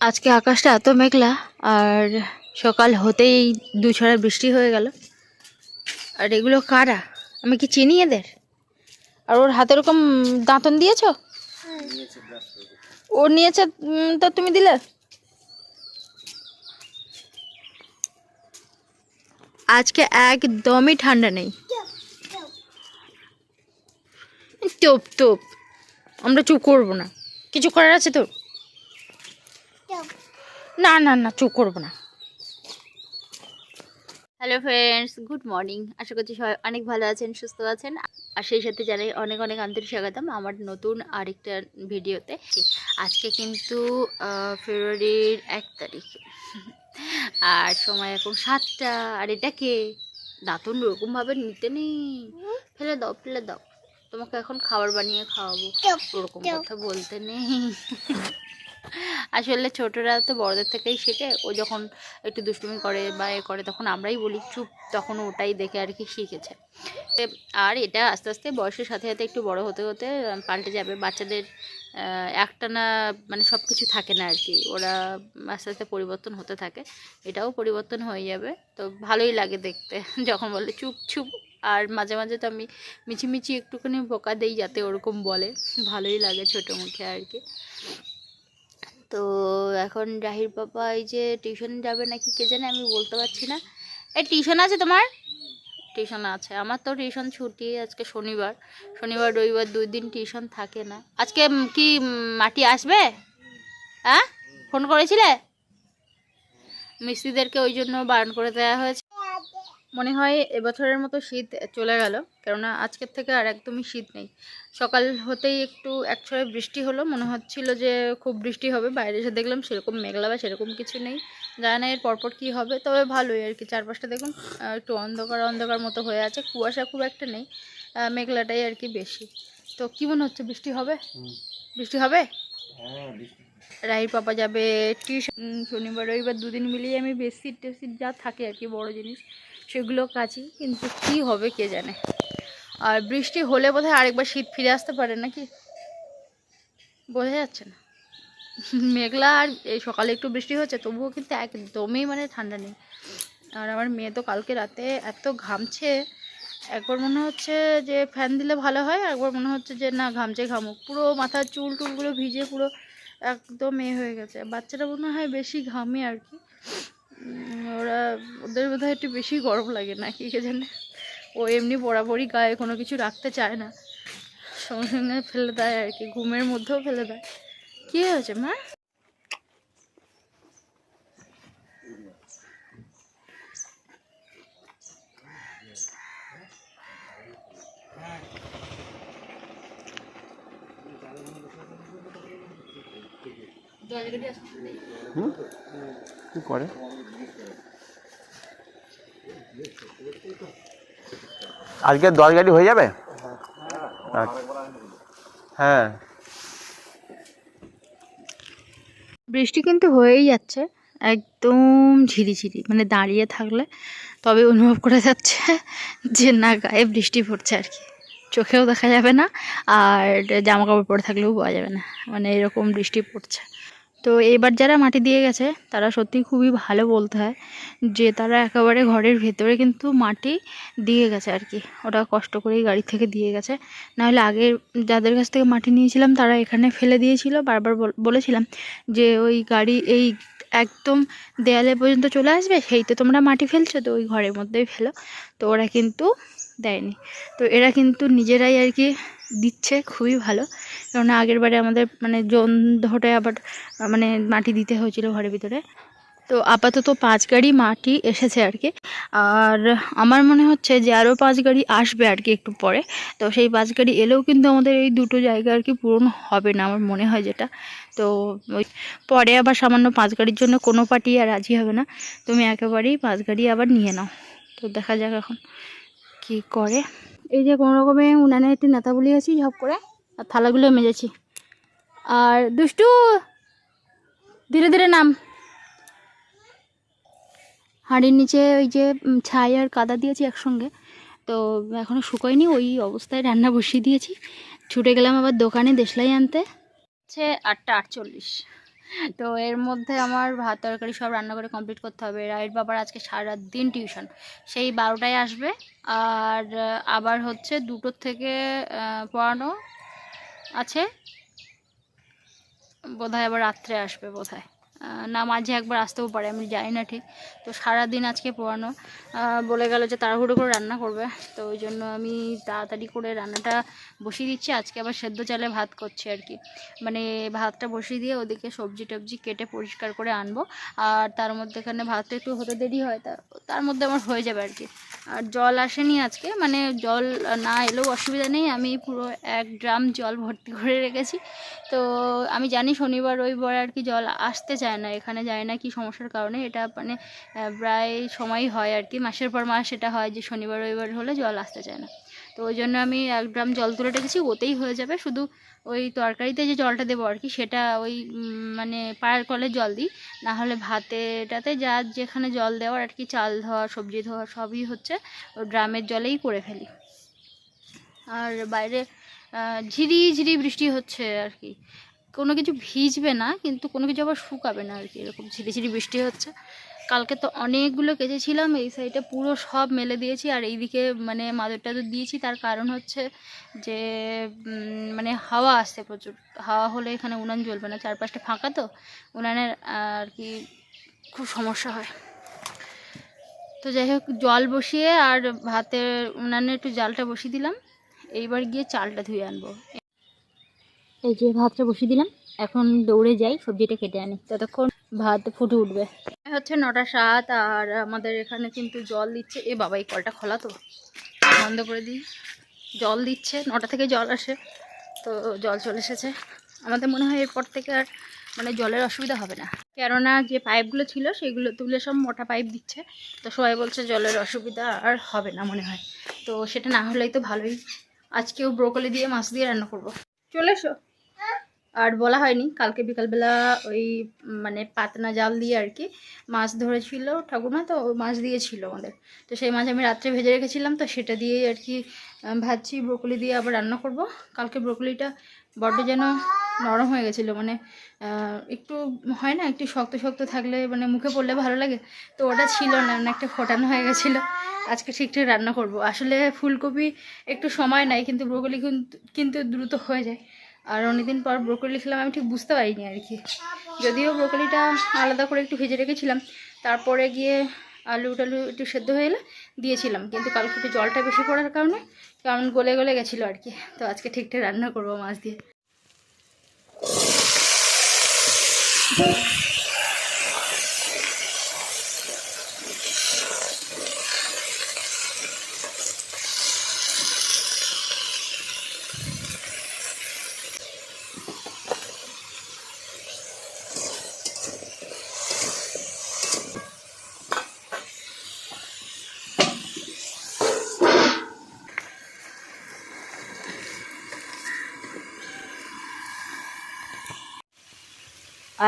আজকে আকাশটা এত মেঘলা, আর সকাল হতেই দু ছড়া বৃষ্টি হয়ে গেল। আর এগুলো কারা? আমি কি চিনি এদের? আর ওর হাতে ওরকম দাঁতন দিয়েছ? ও নিয়েছে তো তুমি দিলে? আজকে একদমই ঠান্ডা নেই। তোপ তোপ আমরা চুপ করব না। কিছু করার আছে তোর? না না না চুপ করব না। হ্যালো ফ্রেন্ডস গুড মর্নিং আশা করছি সবাই অনেক ভালো আছেন সুস্থ আছেন। আর সেই সাথে জানাই অনেক অনেক আন্তরিক স্বাগতম আমার নতুন আরেকটা ভিডিওতে। আজকে কিন্তু আহ, ফেব্রুয়ারির এক তারিখ। আর সময় এখন সাতটা আর এটাকে দাঁতন ওরকমভাবে নিতে নেই। ফেলে দাও ফেলে দাও। তোমাকে এখন খাবার বানিয়ে খাওয়াবো ওরকম কথা বলতে নেই। আসলে ছোটরা তো বড়দের থেকেই শেখে। ও যখন একটু দুষ্টুমি করে বা এ করে তখন আমরাই বলি চুপ। তখন ওটাই দেখে আর কি শিখেছে। আর এটা আস্তে আস্তে বয়সের সাথে সাথে একটু বড় হতে হতে পাল্টে যাবে। বাচ্চাদের আহ, একটানা মানে সব কিছু থাকে না আর কি। ওরা আস্তে আস্তে পরিবর্তন হতে থাকে। এটাও পরিবর্তন হয়ে যাবে। তো ভালোই লাগে দেখতে। যখন বলে চুপ চুপ। আর মাঝে মাঝে তো আমি মিছিমিছি একটুখানি বোকা দেই যাতে ওরকম বলে। ভালোই লাগে ছোটো মুখে আর কি। তো এখন জাহির পাপা এই যে টিউশন যাবে নাকি কে জানে আমি বলতে পারছি না। এই টিউশন আছে তোমার? টিউশন আছে। আমার তো টিউশন ছুটি আজকে শনিবার। শনিবার, রবিবার দুই দিন টিউশন থাকে না। আজকে কি মাটি আসবে? হ্যাঁ ফোন করেছিলে? মিস্ত্রিদেরকে ওই জন্য বারণ করে দেওয়া হয়েছে। মনে হয় এবছরের মতো শীত চলে গেল। কেননা আজকের থেকে আর একদমই শীত নেই। সকাল হতেই একটু এক ছড়ে বৃষ্টি হলো। মনে হচ্ছিল যে খুব বৃষ্টি হবে বাইরে এসে দেখলাম সেরকম মেঘলা বা সেরকম কিছু নেই। জানা না এর পরপর কী হবে তবে ভালোই আর কি। চারপাশটা দেখুন একটু অন্ধকার অন্ধকার মতো হয়ে আছে। কুয়াশা খুব একটা নেই মেঘলাটাই আর কি বেশি। তো কী মনে হচ্ছে বৃষ্টি হবে? বৃষ্টি হবে? রাহির পাপা যাবে টিউশন শনিবার রবিবার দুদিন মিলিয়ে আমি বেডশিট টেডশিট যা থাকে আর কি বড় জিনিস সেগুলো কাচি। কিন্তু কি হবে কে জানে? আর বৃষ্টি হলে বোধহয় আরেকবার শীত ফিরে আসতে পারে নাকি? বোঝা যাচ্ছে না। মেঘলা আর এই সকালে একটু বৃষ্টি হচ্ছে, তবুও কিন্তু একদমই মানে ঠান্ডা নেই। আর আমার মেয়ে তো কালকে রাতে এত ঘামছে, একবার মনে হচ্ছে যে ফ্যান দিলে ভালো হয় একবার মনে হচ্ছে যে না, ঘামছে ঘামুক। পুরো মাথার চুল টুলগুলো ভিজে পুরো একদম এ হয়ে গেছে। বাচ্চারা মনে হয় বেশি ঘামে আর কি। ওরা, ওদের বোধহয় একটু বেশি গরম লাগে না কি জানে? ও এমনি বরাবরই গায়ে কোনো কিছু রাখতে চায় না। সঙ্গে সঙ্গে ফেলে দেয় আর কি, ঘুমের মধ্যেও ফেলে দেয়। কী হয়েছে, মা? কি করে? আজকে দশ গাড়ি হয়ে যাবে? আচ্ছা। হ্যাঁ। বৃষ্টি কিন্তু হয়েই যাচ্ছে একদম ঝিরিঝিরি মানে দাঁড়িয়ে থাকলে তবে অনুভব করা যাচ্ছে যে না গায়ে বৃষ্টি পড়ছে আর কি। চোখেও দেখা যাবে না আর জামা কাপড় পরে থাকলেও পাওয়া যাবে না মানে এরকম বৃষ্টি পড়ছে। তো এবার যারা মাটি দিয়ে গেছে, তারা সত্যি খুবই ভালো বলতে হয় যে তারা একেবারে ঘরের ভেতরে কিন্তু মাটি দিয়ে গেছে আর কি। ওটা কষ্ট করেই গাড়ি থেকে দিয়ে গেছে। নাহলে আগে যাদের কাছ থেকে মাটি নিয়েছিলাম, তারা এখানে ফেলে দিয়েছিল। বারবার বল- বলেছিলাম যে ওই গাড়ি এই একদম দেয়ালে পর্যন্ত চলে আসবে সেই তো তোমরা মাটি ফেলছো, তো ওই ঘরের মধ্যেই ফেলো। তো ওরা কিন্তু দেয়নি। তো এরা কিন্তু নিজেরাই আর কি দিচ্ছে, খুবই ভালো। কেননা আগের বারে আমাদের মানে জন ধরে আবার মানে মাটি দিতে হয়েছিল ঘরের ভিতরে। তো আপাতত পাঁচ গাড়ি মাটি এসেছে আর কি। আর আমার মনে হচ্ছে যে আরও পাঁচ গাড়ি আসবে আর কি একটু পরে। তো সেই পাঁচ গাড়ি এলেও কিন্তু আমাদের এই দুটো জায়গা আর কি পূরণ হবে না আমার মনে হয় যেটা। তো ওই পরে আবার সামান্য পাঁচ গাড়ির জন্য কোনো পার্টি আর রাজি হবে না। তুমি একেবারেই পাঁচ গাড়ি আবার নিয়ে নাও। তো দেখা যাক এখন কি করে। এই যে কোনো রকমে উনানে একটু নেতা বলিয়েছি ঝপ করে, আর থালাগুলো মেজেছি। আর দুষ্টু, ধীরে ধীরে নাম। হাঁড়ির নিচে ওই যে ছাই আর কাদা দিয়েছি একসঙ্গে। তো এখনও শুকোয়নি, ওই অবস্থায় রান্না বসিয়ে দিয়েছি। ছুটে গেলাম আবার দোকানে দেশলাই আনতে। হচ্ছে আটটা আটচল্লিশ। তো এর মধ্যে আমার ভাত তরকারি সব রান্না করে কমপ্লিট করতে হবে। রাইট বাবার আজকে সারা দিন টিউশন সেই বারোটায় আসবে। আর আবার হচ্ছে দুটোর থেকে পড়ানো আছে। বোধহয় আবার রাত্রে আসবে বোধহয়। না, মাঝে একবার আসতেও পারে, আমি জানি না ঠিক। তো সারাদিন আজকে পড়ানো। বলে গেল যে তাড়াহুড়ো করে রান্না করবে। তো ওই জন্য আমি তাড়াতাড়ি করে রান্নাটা বসিয়ে দিচ্ছি। আজকে আবার সেদ্ধ চালে ভাত করছি আর কি। মানে ভাতটা বসিয়ে দিয়ে ওদিকে সবজি টবজি কেটে পরিষ্কার করে আনব। আর তার মধ্যে এখানে ভাতটা একটু হতে দেরি হয়, তা তার মধ্যে আমার হয়ে যাবে আর কি। আর জল আসেনি আজকে মানে জল না এলেও অসুবিধা নেই। আমি পুরো এক ড্রাম জল ভর্তি করে রেখেছি। তো আমি জানি শনিবার, রবিবার আর কি জল আসতে চায় না এখানে যায় না কি সমস্যার কারণে, এটা মানে প্রায় সময়ই হয় আর কি। মাসের পর মাস এটা হয় যে শনিবার, রবিবার হলে জল আসতে চায় না। তো ওই জন্য আমি এক ড্রাম জল তুলে রেখেছি, ওতেই হয়ে যাবে। শুধু ওই তরকারিতে যে জলটা দেবো আর কি, সেটা ওই মানে পায়ের কলের জল দিই। নাহলে ভাতেটাতে যা যেখানে জল দেওয়ার আর কি, চাল ধোয়া, সবজি ধোয়া, সবই হচ্ছে ওই ড্রামের জলেই করে ফেলি। আর বাইরে ঝিরি ঝিরি বৃষ্টি হচ্ছে আর কি। কোনো কিছু ভিজবে না, কিন্তু কোনো কিছু আবার শুকাবে না আর কি এরকম ঝিরি ঝিরি বৃষ্টি হচ্ছে। কালকে তো অনেকগুলো কেচেছিলাম, এই সাইডে পুরো সব মেলে দিয়েছি, আর এইদিকে মানে মাদুর টাদুর দিয়েছি, তার কারণ হচ্ছে যে মানে হাওয়া আসছে প্রচুর। হাওয়া হলে এখানে উনান জ্বলবে না, চারপাশটা ফাঁকা তো, উনানের আর কি খুব সমস্যা হয়। তো যাই হোক, জল বসিয়ে আর ভাতের উনানে একটু জালটা বসিয়ে দিলাম, এইবার গিয়ে চালটা ধুয়ে আনব। এই যে ভাতটা বসিয়ে দিলাম। এখন দৌড়ে যাই, সবজিটা কেটে আনি। ততক্ষণ ভাত ফুটে উঠবে। হচ্ছে নটা সাত, আর আমাদের এখানে কিন্তু জল দিচ্ছে। এ বাবা, এই কলটা খোলা তো। বন্ধ করে দিই। জল দিচ্ছে, নটা থেকে জল আসে। তো জল চলে এসেছে। আমাদের মনে হয় এরপর থেকে আর মানে জলের অসুবিধা হবে না। কেননা যে পাইপগুলো ছিল, সেগুলো তুলে সব মোটা পাইপ দিচ্ছে। তো সবাই বলছে জলের অসুবিধা আর হবে না মনে হয়। তো সেটা না হলেই তো ভালোই। আজকেও ব্রোকলি দিয়ে মাছ দিয়ে রান্না করব। চলে এসো। আর বলা হয়নি, কালকে বিকালবেলা ওই মানে পাতনা জাল দিয়ে আর কি মাছ ধরেছিল ঠাকুমা তো মাছ দিয়েছিল আমাদের। তো সেই মাছ আমি রাত্রে ভেজে রেখেছিলাম, তো সেটা দিয়েই আর কি ভাজছি, ব্রোকলি দিয়ে আবার রান্না করব। কালকে ব্রোকলিটা বড্ড যেন নরম হয়ে গেছিল মানে একটু হয় না, একটু শক্ত শক্ত থাকলে মানে মুখে পড়লে ভালো লাগে, তো ওটা ছিল না অনেকটা ফোটানো হয়ে গেছিল। আজকে ঠিকঠাক রান্না করব। আসলে ফুলকপি একটু সময় নেয়, কিন্তু ব্রোকলি কিন্তু দ্রুত হয়ে যায়। আর অনেকদিন পর ব্রোকলি খেলাম আমি ঠিক বুঝতে পারিনি আর কি। যদিও ব্রোকলিটা আলাদা করে একটু ভেজে রেখেছিলাম, তারপরে গিয়ে আলু টালু একটু সেদ্ধ হয়ে এলে দিয়েছিলাম, কিন্তু কালকে একটু জলটা বেশি পড়ার কারণে কেমন গলে গলে গেছিল আর কি। তো আজকে ঠিকঠাক রান্না করব মাছ দিয়ে।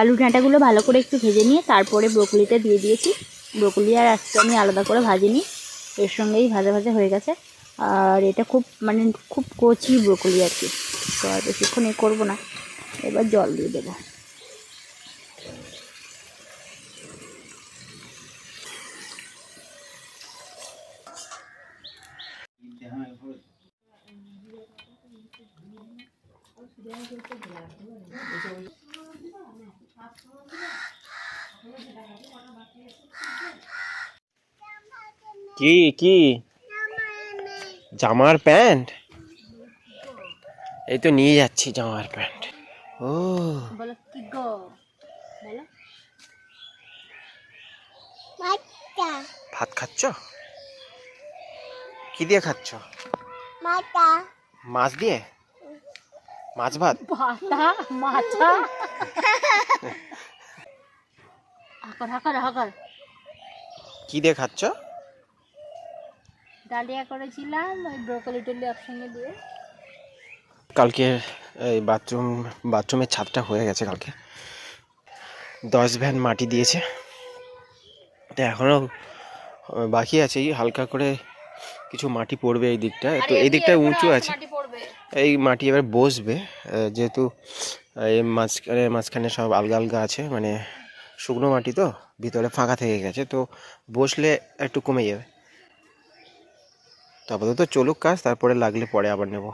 আলু ডাঁটাগুলো ভালো করে একটু ভেজে নিয়ে তারপরে ব্রকলিতে দিয়ে দিয়েছি। ব্রোকলি আর আজকে আমি আলাদা করে ভাজিনি, এর সঙ্গেই ভাজা ভাজা হয়ে গেছে। আর এটা খুব মানে খুব কচি ব্রোকলি আর কি। তো আর বেশিক্ষণ এ করব না। এবার জল দিয়ে দেবো। কি কি? জামার প্যান্ট? এই তো নিয়ে যাচ্ছি জামার প্যান্ট। ও। বলো কি গো? বলো। ভাত খাচ্ছ? কি দিয়ে খাচ্ছ? মাছ দিয়ে? মাছ ভাত? পাতা মাথা হাকার হাকার হাকার। কি দিয়ে খাচ্ছ? ডালিয়া করেছিলাম ওই ব্রোকলি টলি একসঙ্গে দিয়ে। কালকে এই বাথরুম বাথরুমের ছাদটা হয়ে গেছে কালকে। দশ ভ্যান মাটি দিয়েছে। তো এখনও বাকি আছে এই হালকা করে কিছু মাটি পড়বে এই দিকটা। তো এই দিকটায় উঁচু আছে। এই মাটি এবার বসবে যেহেতু এই মাঝখানে মাঝখানে সব আলগা আলগা আছে মানে শুকনো মাটি তো ভিতরে ফাঁকা থেকে গেছে তো বসলে একটু কমে যাবে। তো আপাতত চলুক কাজ তারপরে লাগলে পরে আবার নেব।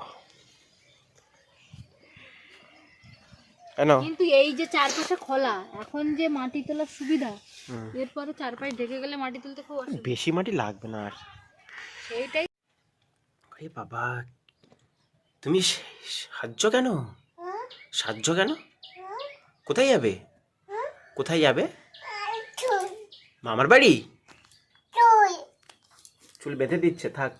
কেন কিন্তু এই যে চারপাশে খোলা এখন যে মাটি তোলার সুবিধা হুম। এরপরে চারপাশ ঢেকে গেলে মাটি তুলতে খুব অসুবিধা। বেশি মাটি লাগবে না আর। সেইটাই। আরে বাবা তুমি সাহায্য কেন? সাহায্য কেন? কোথায় যাবে? কোথায় যাবে? মামার বাড়ি? চুল বেঁধে দিচ্ছে থাক।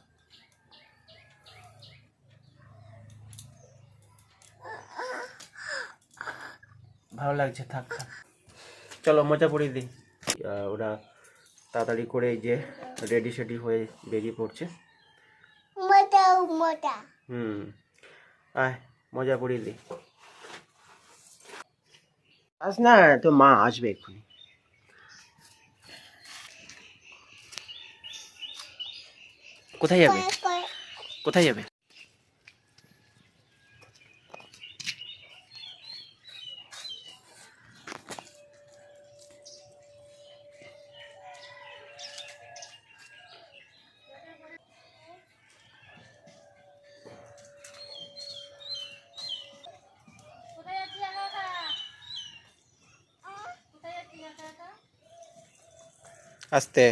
ভালো লাগছে থাক থাক। চলো মজা পড়িয়ে দিই। ওরা তাড়াতাড়ি করে এই যে রেডি সেডি হয়ে বেরিয়ে পড়ছে। হুম আয় মজা পড়িয়ে দিই। আস না তো মা আসবে এক্ষুনি। কোথায় যাবে? কোথায় যাবে? আসতে।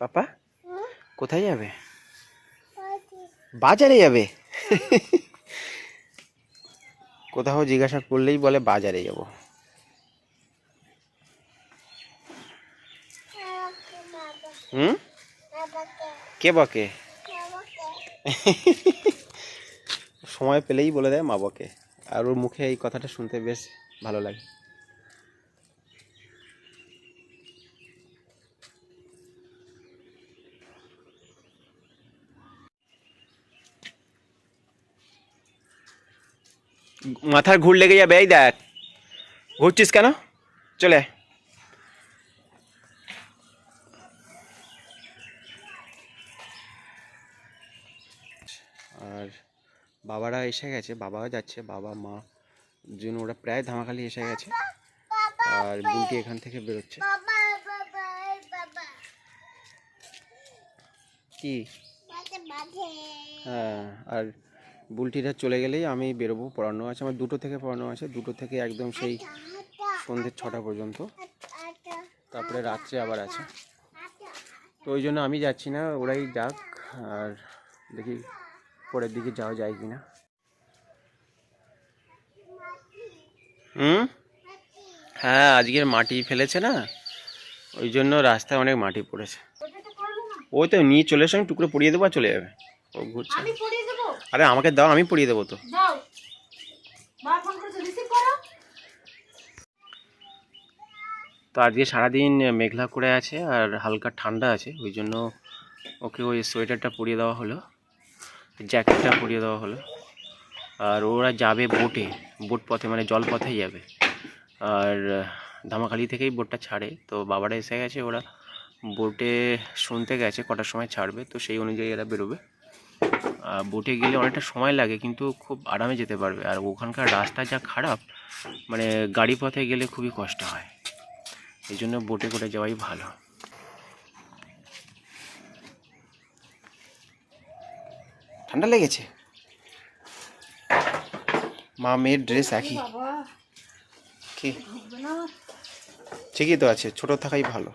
পাপা কোথায় যাবে? বাজারে যাবে? কোথাও জিজ্ঞাসা করলেই বলে বাজারে যাব। হুম? কে বকে? সময় পেলেই বলে দেয় মা বকে। আর ওর মুখে এই কথাটা শুনতে বেশ ভালো লাগে। মাথার ঘুর লেগে যাবে, এই দেখ। ঘুরছিস কেন? চলে আয়। আর বাবারা এসে গেছে, বাবাও যাচ্ছে, বাবা, মা জন্য ওরা প্রায় ধামাখালি এসে গেছে। আর বুলটি এখান থেকে বেরোচ্ছে। কি? হ্যাঁ আর বুলটিটা চলে গেলেই আমি বেরোবো, পড়ানো আছে, আমার দুটো থেকে পড়ানো আছে, দুটো থেকে একদম সেই সন্ধ্যে ছটা পর্যন্ত। তারপরে রাত্রে আবার আছে। তো ওই জন্য আমি যাচ্ছি না, ওরাই যাক, আর দেখি পরের দিকে যাওয়া যায় কি না হুম? হ্যাঁ আজকের মাটি ফেলেছে না? ওই জন্য রাস্তায় অনেক মাটি পড়েছে। ওই তো নিয়ে চলে এসে আমি টুকরো পরিয়ে দেবো আর চলে যাবে। ও ঘুরছে। আমি পড়িয়ে দেবো? আরে আমাকে দাও আমি পরিয়ে দেবো তো। দাও। মা ফোন করেছে রিসিভ করো। তো আজকে সারাদিন মেঘলা করে আছে আর হালকা ঠান্ডা আছে ওই জন্য ওকে ওই সোয়েটারটা পরিয়ে দেওয়া হলো। জ্যাকেটটা পরিয়ে দেওয়া হলো। আর ওরা যাবে বোটে। বোট পথে মানে জল পথেই যাবে। আর ধামাখালি থেকেই বোটটা ছাড়ে। তো বাবারা এসে গেছে, ওরা বোটে শুনতে গেছে, কটার সময় ছাড়বে। তো সেই অনুযায়ী এরা বেরোবে। আর বোটে গেলে অনেকটা সময় লাগে, কিন্তু খুব আরামে যেতে পারবে। আর ওখানকার রাস্তা যা খারাপ মানে গাড়ি পথে গেলে খুবই কষ্ট হয়। এই জন্য বোটে করে যাওয়াই ভালো। ঠান্ডা লেগেছে? মা মেয়ের ড্রেস একই। ঠিকই তো আছে ছোট থাকাই ভালো।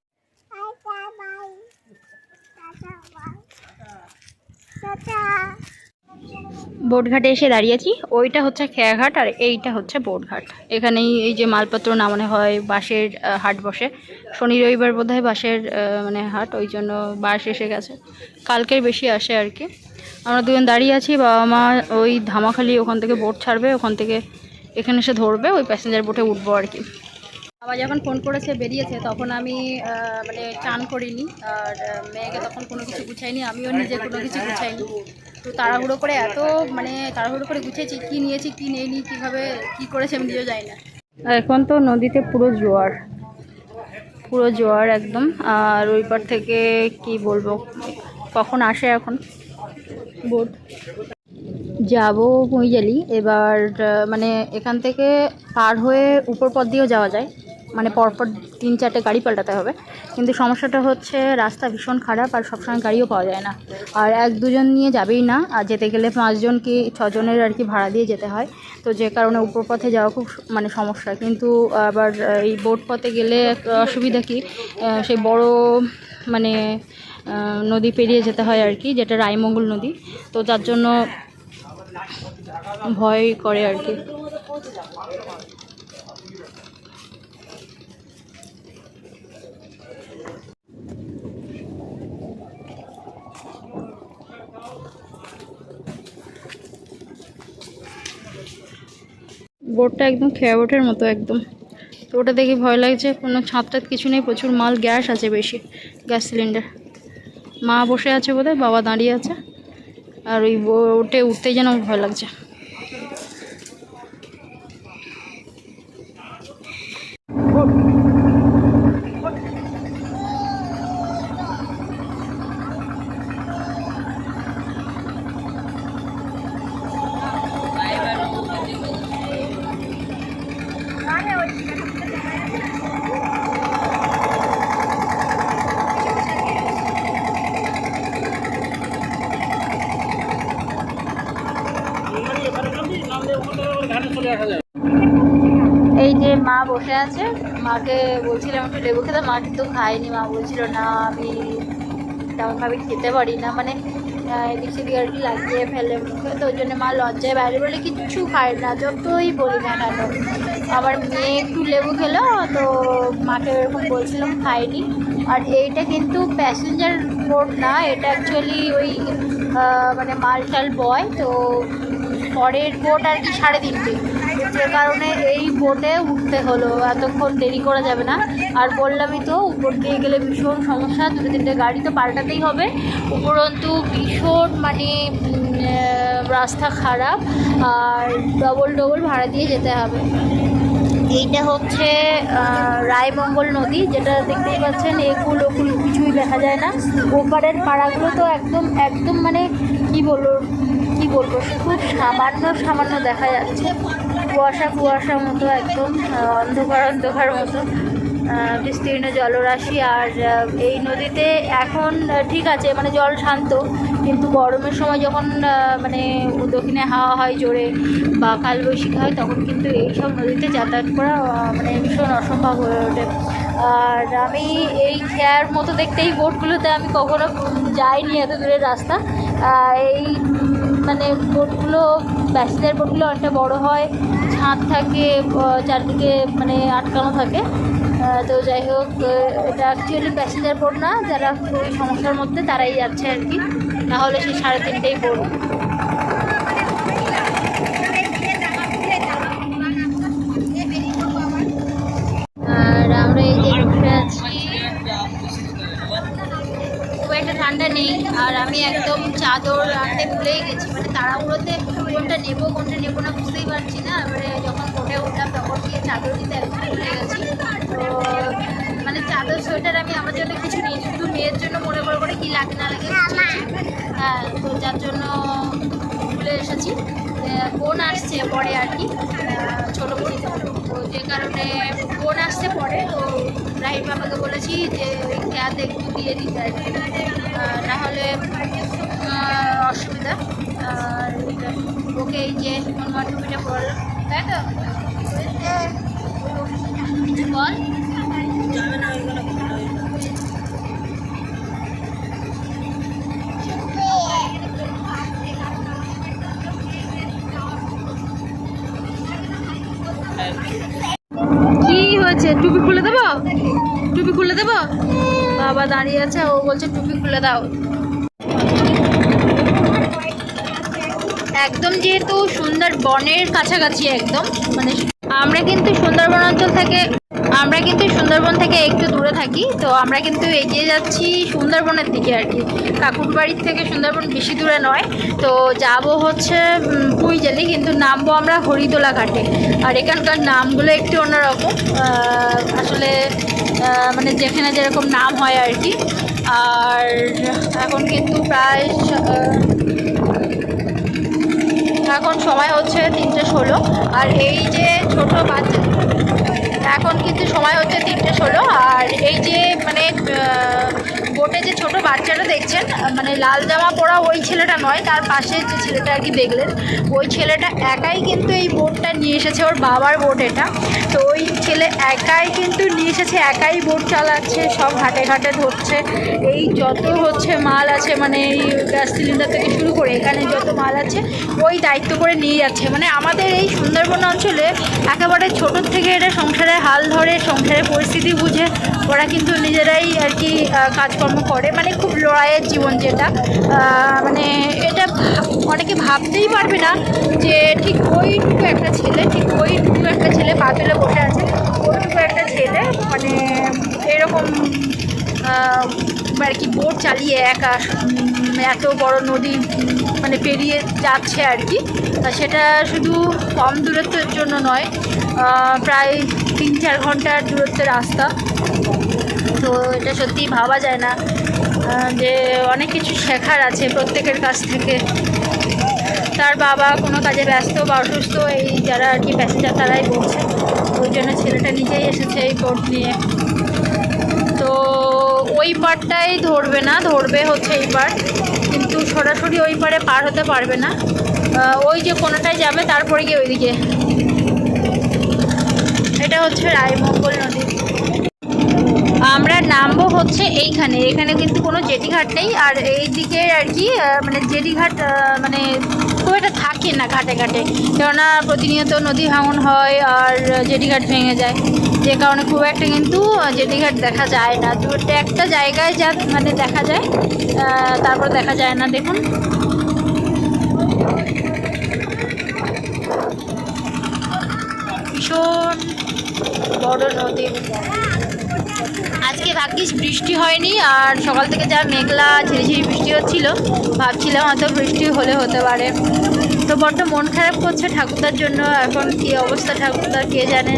বোটঘাটে এসে দাঁড়িয়েছি ওইটা হচ্ছে খেয়াঘাট আর এইটা হচ্ছে বোটঘাট। এখানেই এই যে মালপত্র নামানো হয় বাসের হাট বসে। শনি রবিবার বোধ হয় আহ, মানে হাট ওই জন্য বাস এসে গেছে। কালকের বেশি আসে আর কি। আমরা দুজন দাঁড়িয়ে আছি, বাবা মা ওই ধামাখালি ওখান থেকে বোট ছাড়বে, ওখান থেকে এখানে এসে ধরবে, ওই প্যাসেঞ্জার বোটে উঠবো আর কি। বাবা যখন ফোন করেছে, বেরিয়েছে, তখন আমি মানে চান করিনি, আর মেয়েকে তখন কোনো কিছু গুছাইনি, আমিও নিজে কোনো কিছু গুছাইনি। তো তাড়াহুড়ো করে এত মানে তাড়াহুড়ো করে গুছিয়েছি কী নিয়েছি, কি নেইনি, কীভাবে, কী করেছে আমি নিজেও যাই না। এখন তো নদীতে পুরো জোয়ার পুরো জোয়ার একদম, আর ওই পার থেকে কি বলব, কখন আসে এখন? বোট যাব মইজালি এবার মানে এখান থেকে পার হয়ে উপর পথ দিয়েও যাওয়া যায়। মানে পরপর তিন চারটে গাড়ি পাল্টাতে হবে। কিন্তু সমস্যাটা হচ্ছে, রাস্তা ভীষণ খারাপ আর সবসময় গাড়িও পাওয়া যায় না। আর এক দুজন নিয়ে যাবেই না। আর যেতে গেলে পাঁচজন কি ছজনের আর কি ভাড়া দিয়ে যেতে হয়। তো যে কারণে উপর পথে যাওয়া খুব মানে সমস্যা। কিন্তু আবার এই বোট পথে গেলে অসুবিধা কি? সেই বড় মানে নদী পেরিয়ে যেতে হয় আর কি, যেটা রায়মঙ্গল নদী। তো যার জন্য ভয় করে আর কি। বোটটা একদম খেয়া বোটের মতো একদম। তো ওটা দেখে ভয় লাগছে, কোনো টাদ কিছু নেই, প্রচুর মাল, গ্যাস আছে বেশি, গ্যাস সিলিন্ডার। মা বসে আছে বোধহয় বাবা দাঁড়িয়ে আছে। আর ওই ওটে উঠতে যেন ভয় লাগছে এই যে মা বসে আছে। মাকে বলছিলাম একটু লেবু খেতে, মা কিন্তু খায়নি। মা বলছিল, না, আমি তেমনভাবে খেতে পারি না। মানে এদিক সেদিক আর কি লাগিয়ে ফেলে মুখে তো ওই জন্য মা লজ্জায় বাইরে বলে, কিচ্ছু খায় না, যতই বলি না কেন। আবার মেয়ে একটু লেবু খেলো, তো মাকে এরকম বলছিলাম, খায়নি। আর এইটা কিন্তু প্যাসেঞ্জার বোট না, এটা অ্যাকচুয়ালি ওই মানে মাল টাল বয় তো পরের বোট আর কি সাড়ে তিনটে। যে কারণে এই বোটে উঠতে হলো। এতক্ষণ দেরি করা যাবে না। আর বললামই তো, উপর দিয়ে গেলে ভীষণ সমস্যা। দুটো তিনটে গাড়ি তো পাল্টাতেই হবে। উপরন্তু ভীষণ মানে রাস্তা খারাপ। আর ডবল ডবল ভাড়া দিয়ে যেতে হবে। এইটা হচ্ছে রায়মঙ্গল নদী, যেটা দেখতেই পাচ্ছেন, একুল ওকুল কিছুই দেখা যায় না। ওপারের পাড়াগুলো তো একদম একদম মানে কি বলব কি বলব খুব সামান্য সামান্য দেখা যাচ্ছে। কুয়াশা কুয়াশা মতো একদম অন্ধকার অন্ধকার মতো। বিস্তীর্ণ জলরাশি আর এই নদীতে এখন ঠিক আছে মানে জল শান্ত, কিন্তু গরমের সময় যখন মানে দক্ষিণে হাওয়া হয় জোরে বা কালবৈশাখী হয়, তখন কিন্তু এইসব নদীতে যাতায়াত করা মানে ভীষণ অসম্ভব হয়ে ওঠে। আর আমি এই খেয়ার মতো দেখতে এই বোটগুলোতে আমি কখনো যাইনি এত দূরের রাস্তা। এই মানে বোটগুলো প্যাসেঞ্জার বোটগুলো অনেকটা বড় হয়। ছাদ থাকে চারদিকে মানে আটকানো থাকে। তো যাই হোক এটা অ্যাকচুয়ালি প্যাসেঞ্জার বোট না, যারা খুবই সমস্যার মধ্যে তারাই যাচ্ছে আর কি। নাহলে সেই সাড়ে তিনটেই বোট আর আমরা এই যে বসে আছি ঠান্ডা নেই আর আমি একদম চাদর আনতে ভুলেই গেছি। মানে তাড়াহুড়োতে কোনটা নেব কোনটা নেব না বুঝতেই পারছি না। এবারে যখন কোটে উঠলাম তখন গিয়ে চাদর নিতে একদম ভুলে গেছি। তো মানে চাদর, সোয়েটার আমি আমার জন্য কিছু নিই, শুধু মেয়ের জন্য মনে করে করে কি লাগে না লাগে হ্যাঁ তো যার জন্য ভুলে এসেছি। বোন আসছে পরে আর কি। ছোটো বোন তো যে কারণে বোন আসছে পরে, তো রাহিম বাবাকে বলেছি যে খেয়াতে একটু দিয়ে দিতে আর কি। নাহলে অসুবিধা। আর ওকে এই যে হনুমান টুপিটা পড়লাম তাই তো? বল। টুপি খুলে দেবো? বাবা দাঁড়িয়ে আছে, ও বলছে টুপি খুলে দাও। একদম যেহেতু সুন্দর বনের কাছাকাছি একদম মানে আমরা কিন্তু সুন্দরবন অঞ্চল থেকে আমরা কিন্তু সুন্দরবন থেকে একটু দূরে থাকি, তো আমরা কিন্তু এগিয়ে যাচ্ছি সুন্দরবনের দিকে আর কি। কাকুর বাড়ির থেকে সুন্দরবন বেশি দূরে নয়, তো যাব হচ্ছে পুঁইজালি, কিন্তু নামবো আমরা হরিদোলা ঘাটে। আর এখানকার নামগুলো একটু অন্যরকম আসলে মানে যেখানে যেরকম নাম হয় আর কি। আর এখন কিন্তু প্রায় এখন সময় হচ্ছে তিনটে ষোলো। আর এই যে ছোট বাচ্চা সময় হচ্ছে তিনটে ষোলো আর এই যে মানে বোটে যে ছোট বাচ্চাটা দেখছেন মানে লাল জামা পরা ওই ছেলেটা নয় তার পাশে যে ছেলেটা আর কি দেখলেন ওই ছেলেটা একাই কিন্তু এই বোটটা নিয়ে এসেছে ওর বাবার বোট এটা। তো ওই ছেলে একাই কিন্তু নিয়ে এসেছে একাই বোট চালাচ্ছে সব ঘাটে ঘাটে ধরছে। এই যত হচ্ছে মাল আছে মানে এই গ্যাস সিলিন্ডার থেকে শুরু করে এখানে যত মাল আছে ওই দায়িত্ব করে নিয়ে যাচ্ছে। মানে আমাদের এই সুন্দরবন অঞ্চলে একেবারে ছোটোর থেকে এটা সংসারে হাল ধরে সংসারের পরিস্থিতি বুঝে ওরা কিন্তু নিজেরাই আর কি আহ, কাজকর্ম করে মানে খুব লড়াইয়ের জীবন যেটা। মানে এটা অনেকে ভাবতেই পারবে না যে ঠিক ওইটুকু একটা ছেলে, ঠিক ওইটুকু একটা ছেলে পা বসে আছে ওইটুকু একটা ছেলে মানে এরকম আর কি বোট চালিয়ে একা এত বড় নদী মানে পেরিয়ে যাচ্ছে আর কি। সেটা শুধু কম দূরত্বের জন্য নয় প্রায় তিন চার ঘণ্টার দূরত্বের রাস্তা। তো এটা সত্যি ভাবা যায় না যে অনেক কিছু শেখার আছে প্রত্যেকের কাছ থেকে। তার বাবা কোনো কাজে ব্যস্ত বা অসুস্থ, এই যারা আর কি প্যাসেঞ্জার তারাই বলছে। ওই জন্য ছেলেটা নিজেই এসেছে এই বোট নিয়ে। তো ওই পারটাই ধরবে না, ধরবে হচ্ছে এই পার। কিন্তু সরাসরি ওই পারে পার হতে পারবে না। ওই যে কোনোটায় যাবে, তারপরে গিয়ে ওইদিকে। এটা হচ্ছে রায়মঙ্গল নদী। নামবো হচ্ছে এইখানে। এখানে কিন্তু কোনো জেটিঘাট নেই। আর এই দিকে আর কি মানে জেটিঘাট মানে খুব একটা থাকে না ঘাটে ঘাটে। কেননা প্রতিনিয়ত নদী ভাঙন হয় আর জেটিঘাট ভেঙে যায়। যে কারণে খুব একটা কিন্তু জেটিঘাট দেখা যায় না। দুটো একটা জায়গায় যা মানে দেখা যায় তারপর দেখা যায় না। দেখুন। ভীষণ বড় নদী। আজকে ভাগ্যিস বৃষ্টি হয়নি, আর সকাল থেকে যা মেঘলা ঝিরিঝিরি বৃষ্টি হচ্ছিল, ভাবছিলাম হয়তো বৃষ্টি হলে হতে পারে। তো বড্ড মন খারাপ করছে ঠাকুরদার জন্য, এখন কি অবস্থা ঠাকুরদার কে জানে?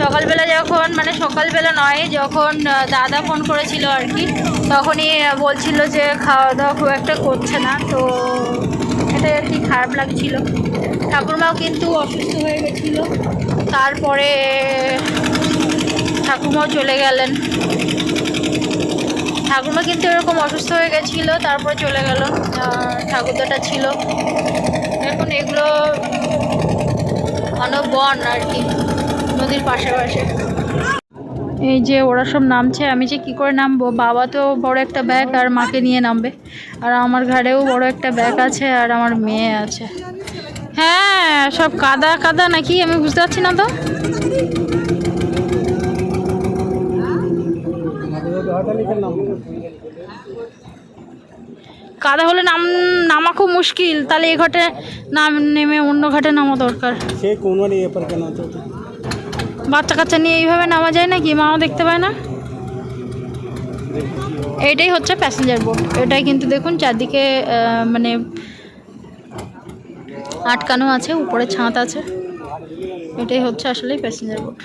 সকালবেলা যখন মানে সকালবেলা নয়, যখন দাদা ফোন করেছিল আর কি, তখনই বলছিল যে খাওয়া দাওয়া খুব একটা করছে না, তো এটাই আর কি খারাপ লাগছিল। ঠাকুরমাও কিন্তু অসুস্থ হয়ে গেছিল। তারপরে ঠাকুমাও চলে গেলেন। ঠাকুমা কিন্তু এরকম অসুস্থ হয়ে গেছিল, তারপরে চলে গেল। ঠাকুরদাটা ছিল। এখন এগুলো ঘন বন আর কি, নদীর পাশে পাশে এই যে ওরা সব নামছে, আমি যে কি করে নামবো? বাবা তো বড় একটা ব্যাগ আর মাকে নিয়ে নামবে। আর আমার ঘাড়েও বড় একটা ব্যাগ আছে আর আমার মেয়ে আছে। হ্যাঁ সব কাদা কাদা নাকি? আমি বুঝতে পারছি না তো। কাদা হলে নাম নামা খুব মুশকিল। তাহলে এই ঘাটে নাম নেমে অন্য ঘাটে নামা দরকার। সে কোন এ বাচ্চা কাচ্চা নিয়ে এইভাবে নামা যায় নাকি? মাও দেখতে পায় না? এইটাই হচ্ছে প্যাসেঞ্জার বোট এটাই কিন্তু দেখুন চারদিকে মানে আটকানো আছে উপরে ছাদ আছে। এটাই হচ্ছে আসলে প্যাসেঞ্জার বোট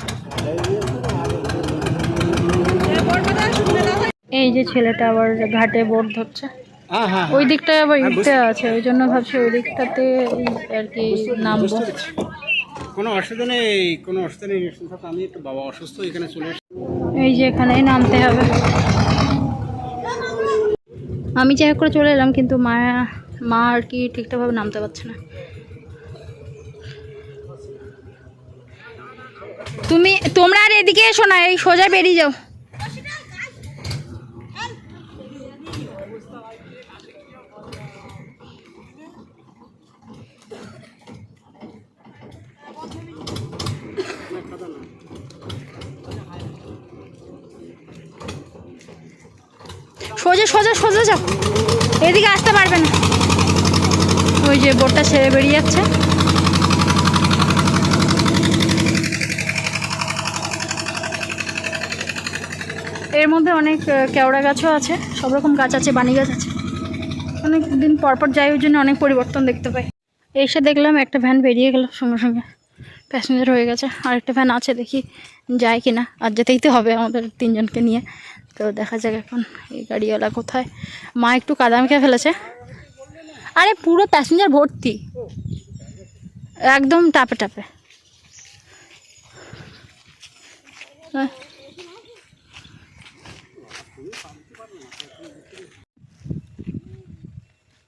এই যে ছেলেটা আবার ঘাটে বোট ধরছে। ওই দিকটায় আবার ইটে আছে ওই জন্য ভাবছি ওই দিকটাতে আর কি নামবো। কোনো অসুবিধা নেই কোনো অসুবিধা নেই আমি একটু বাবা অসুস্থ এখানে চলে এই যে এখানেই নামতে হবে। আমি চেক করে চলে এলাম কিন্তু মা মা আর কি ঠিকঠাকভাবে নামতে পারছে না। তুমি তোমরা আর এদিকে এসো না এই সোজা বেরিয়ে যাও। সোজা সোজা সোজা যাও। এদিকে আসতে পারবে না। ওই যে বোটটা ছেড়ে বেরিয়ে যাচ্ছে। এর মধ্যে অনেক কেওড়া গাছও আছে। সব রকম গাছ আছে, বানি গাছ আছে। অনেক দিন পরপর যাই, ওই জন্য অনেক পরিবর্তন দেখতে পাই। এসে দেখলাম একটা ভ্যান বেরিয়ে গেল সঙ্গে সঙ্গে। প্যাসেঞ্জার হয়ে গেছে। আর একটা ভ্যান আছে, দেখি যায় কি না আর যেতেই তো হবে আমাদের তিনজনকে নিয়ে। তো দেখা যাক এখন এই গাড়িওয়ালা কোথায়। মা একটু কাদা মেখে ফেলেছে। আরে পুরো প্যাসেঞ্জার ভর্তি। একদম টাপে টাপে। আহ।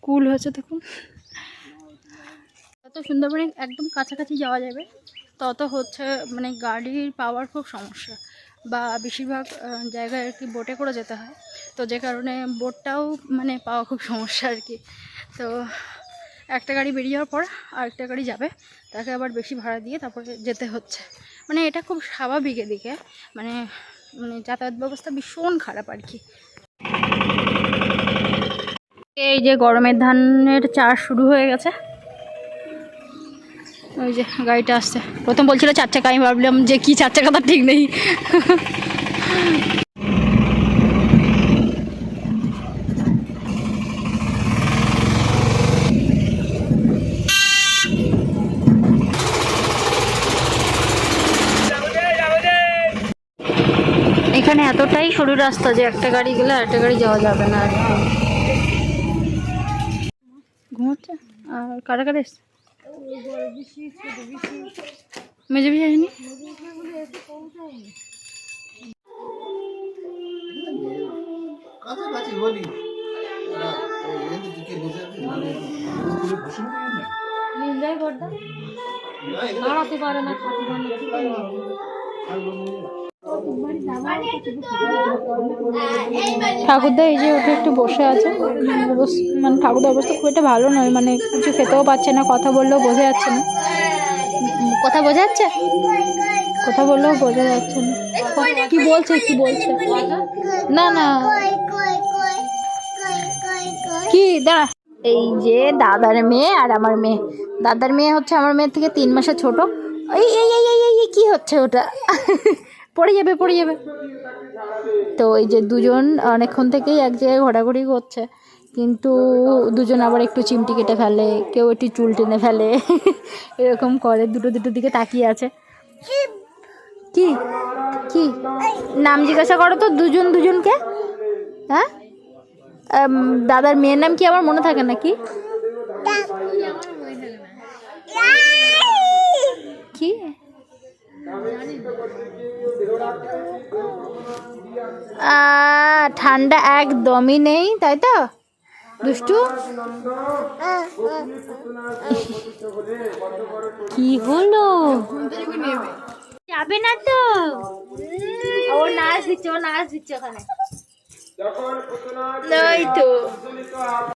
কুল হয়েছে দেখুন। যত সুন্দরবনে একদম কাছাকাছি যাওয়া যাবে, তত হচ্ছে মানে গাড়ির পাওয়ার খুব সমস্যা। বা বেশিরভাগ জায়গায় আর কি বোটে করে যেতে হয়। তো যে কারণে বোটটাও মানে পাওয়া খুব সমস্যা আর কি। তো একটা গাড়ি বেরিয়ে যাওয়ার পর আরেকটা গাড়ি যাবে, তাকে আবার বেশি ভাড়া দিয়ে তারপরে যেতে হচ্ছে। মানে এটা খুব স্বাভাবিক এদিকে। মানে মানে যাতায়াত ব্যবস্থা ভীষণ খারাপ আর কি। এই যে গরমের ধানের চাষ শুরু হয়ে গেছে। ওই যে গাড়িটা আসছে। প্রথম বলছিল চার চাকা আমি ভাবলাম যে কি চার চাকা তার ঠিক নেই। এখানে এতটাই সরু রাস্তা যে একটা গাড়ি গেলে আরেকটা গাড়ি যাওয়া যাবে না আর কি। ঘুমোচ্ছে? আর কারা কারা এসছে? মেজে ভিজে আসেনি? দাঁড়াতে পারে না খাতে পারে না। ঠাকুরদা এই যে উঠে একটু বসে আছে। মানে ঠাকুরদার অবস্থা খুব একটা ভালো নয় মানে কিছু খেতেও পাচ্ছে না কথা বললেও বোঝা যাচ্ছে না। কথা বোঝা যাচ্ছে? কথা বললেও বোঝা যাচ্ছে না। কি বলছে কি বলছে? না না। কি? দাঁড়া। এই যে দাদার মেয়ে আর আমার মেয়ে। দাদার মেয়ে হচ্ছে আমার মেয়ের থেকে তিন মাসের ছোট। এই এই এই, এই কি হচ্ছে ওটা? পড়ে যাবে পড়ে যাবে। তো এই যে দুজন অনেকক্ষণ থেকেই এক জায়গায় ঘোরাঘুরি করছে কিন্তু দুজন আবার একটু চিমটি কেটে ফেলে কেউ একটু চুল টেনে ফেলে এরকম করে দুটো দুটো দিকে তাকিয়ে আছে। কি? কি? নাম জিজ্ঞাসা করো তো দুজন দুজনকে? হ্যাঁ? দাদার মেয়ের নাম কি আমার মনে থাকে নাকি কি? ঠান্ডা একদমই নেই তাই তো? দুষ্টু? কি হলো? যাবে না তো। ও নাচ দিচ্ছে ও নাচ দিচ্ছে ওখানে। তো।